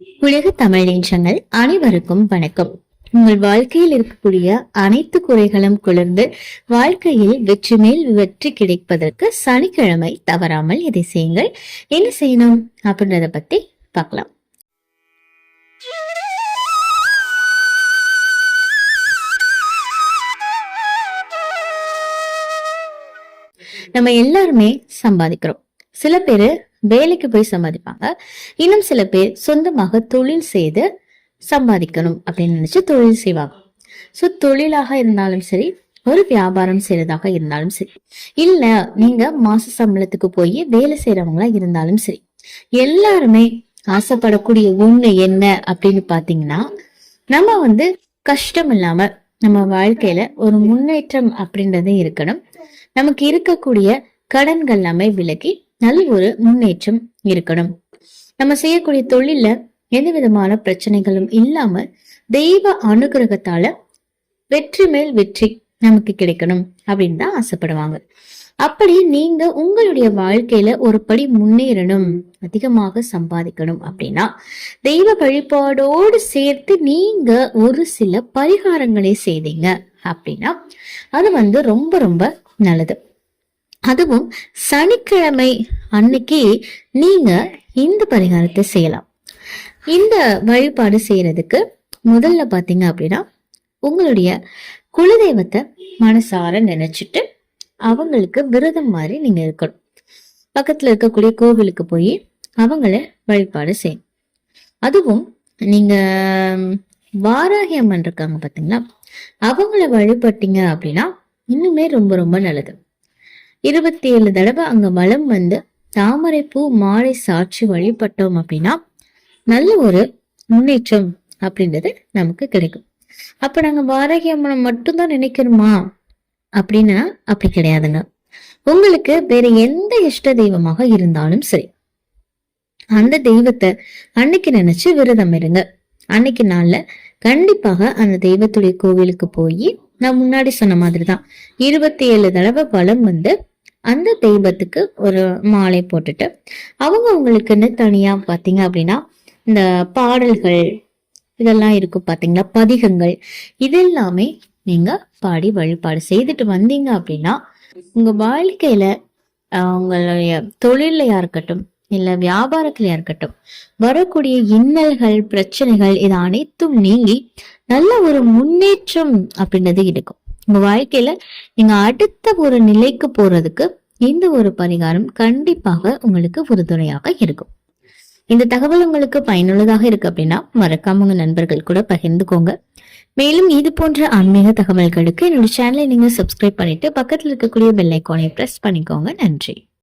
உலக தமிழ் நேற்றங்கள் அனைவருக்கும் வணக்கம். உங்கள் வாழ்க்கையில் இருக்கக்கூடிய அனைத்து குறைகளும் குளிர்ந்து வாழ்க்கையில் வெற்றி மேல் வெற்றி கிடைப்பதற்கு சனிக்கிழமை தவறாமல் இதை செய்யுங்கள். என்ன செய்யணும் அப்படின்றத பத்தி பார்க்கலாம். நம்ம எல்லாருமே சம்பாதிக்கிறோம். சில பேர் வேலைக்கு போய் சம்பாதிப்பாங்க. இன்னும் சில பேர் சொந்தமாக தொழில் செய்து சம்பாதிக்கணும் அப்படின்னு நினைச்சு தொழில் செய்வாங்க. ஸோ தொழிலாக இருந்தாலும் சரி ஒரு வியாபாரம் செய்யறதாக இருந்தாலும் சரி இல்ல நீங்க மாச சம்பளத்துக்கு போய் வேலை செய்யறவங்களா இருந்தாலும் சரி எல்லாருமே ஆசைப்படக்கூடிய ஒண்ணு என்ன அப்படின்னு பாத்தீங்கன்னா நம்ம வந்து கஷ்டம் இல்லாம நம்ம வாழ்க்கையில ஒரு முன்னேற்றம் அப்படின்றது இருக்கணும். நமக்கு இருக்கக்கூடிய கடன்கள் எல்லாமே விலகி நல்ல ஒரு முன்னேற்றம் இருக்கணும். நம்ம செய்யக்கூடிய தொழில எந்த விதமான பிரச்சனைகளும் இல்லாம தெய்வ அனுகிரகத்தால வெற்றி மேல் வெற்றி நமக்கு கிடைக்கணும் அப்படின்னு தான் ஆசைப்படுவாங்க. அப்படி நீங்க உங்களுடைய வாழ்க்கையில ஒரு படி முன்னேறணும் அதிகமாக சம்பாதிக்கணும் அப்படின்னா தெய்வ வழிபாடோடு சேர்த்து நீங்க ஒரு சில பரிகாரங்களை செய்தீங்க அப்படின்னா அது வந்து ரொம்ப ரொம்ப நல்லது. அதுவும் சனிக்கிழமை அன்னைக்கு நீங்க இந்த பரிகாரத்தை செய்யலாம். இந்த வழிபாடு செய்யறதுக்கு முதல்ல பாத்தீங்க அப்படின்னா உங்களுடைய குலதெய்வத்தை மனசார நினைச்சிட்டு அவங்களுக்கு விரதம் மாதிரி நீங்க இருக்கணும். பக்கத்துல இருக்கக்கூடிய கோவிலுக்கு போய் அவங்கள வழிபாடு செய்யும் அதுவும் நீங்க வாராகி அம்மன் இருக்காங்க பாத்தீங்களா? அவங்கள வழிபட்டீங்க அப்படின்னா இன்னுமே ரொம்ப ரொம்ப நல்லது. இருபத்தி ஏழு தடவை அங்க வலம் வந்து தாமரை பூ மாலை சாட்சி வழிபட்டோம் அப்படின்னா நல்ல ஒரு முன்னேற்றம் அப்படின்றது நமக்கு கிடைக்கும். அப்ப நாங்க வாராகி அம்மனை மட்டும்தான் நினைக்கிறோமா? அப்படின்னா அப்படி கிடையாதுங்க. உங்களுக்கு வேற எந்த இஷ்ட தெய்வமாக இருந்தாலும் சரி. அந்த தெய்வத்தை அன்னைக்கு நினைச்சு விரதம் இருங்க. அன்னைக்கு நாள்ல கண்டிப்பாக அந்த தெய்வத்துடைய கோவிலுக்கு போய் நான் முன்னாடி சொன்ன மாதிரி தான் இருபத்தி ஏழு தடவை வலம் வந்து அந்த தெய்வத்துக்கு ஒரு மாலை போட்டுட்டு அவங்க அவங்களுக்குன்னு தனியா பாத்தீங்க அப்படின்னா இந்த பாடல்கள் இதெல்லாம் இருக்கும் பார்த்தீங்களா பதிகங்கள் இதெல்லாமே நீங்க பாடி வழிபாடு செய்துட்டு வந்தீங்க அப்படின்னா உங்க வாழ்க்கையில உங்களுடைய தொழிலையா இருக்கட்டும் இல்ல வியாபாரத்திலயா இருக்கட்டும் வரக்கூடிய இன்னல்கள் பிரச்சனைகள் இது அனைத்தும் நீங்கி நல்ல ஒரு முன்னேற்றம் அப்படின்றது இருக்கும். உங்க வாழ்க்கையில நீங்க அடுத்த ஒரு நிலைக்கு போறதுக்கு இந்த ஒரு பரிகாரம் கண்டிப்பாக உங்களுக்கு உறுதுணையாக இருக்கும். இந்த தகவல் உங்களுக்கு பயனுள்ளதாக இருக்கு அப்படின்னா மறக்காம உங்க நண்பர்கள் கூட பகிர்ந்துக்கோங்க. மேலும் இது போன்ற ஆன்மீக தகவல்களுக்கு என்னோட சேனலை நீங்க சப்ஸ்கிரைப் பண்ணிட்டு பக்கத்துல இருக்கக்கூடிய பெல் ஐக்கானை பிரஸ் பண்ணிக்கோங்க. நன்றி.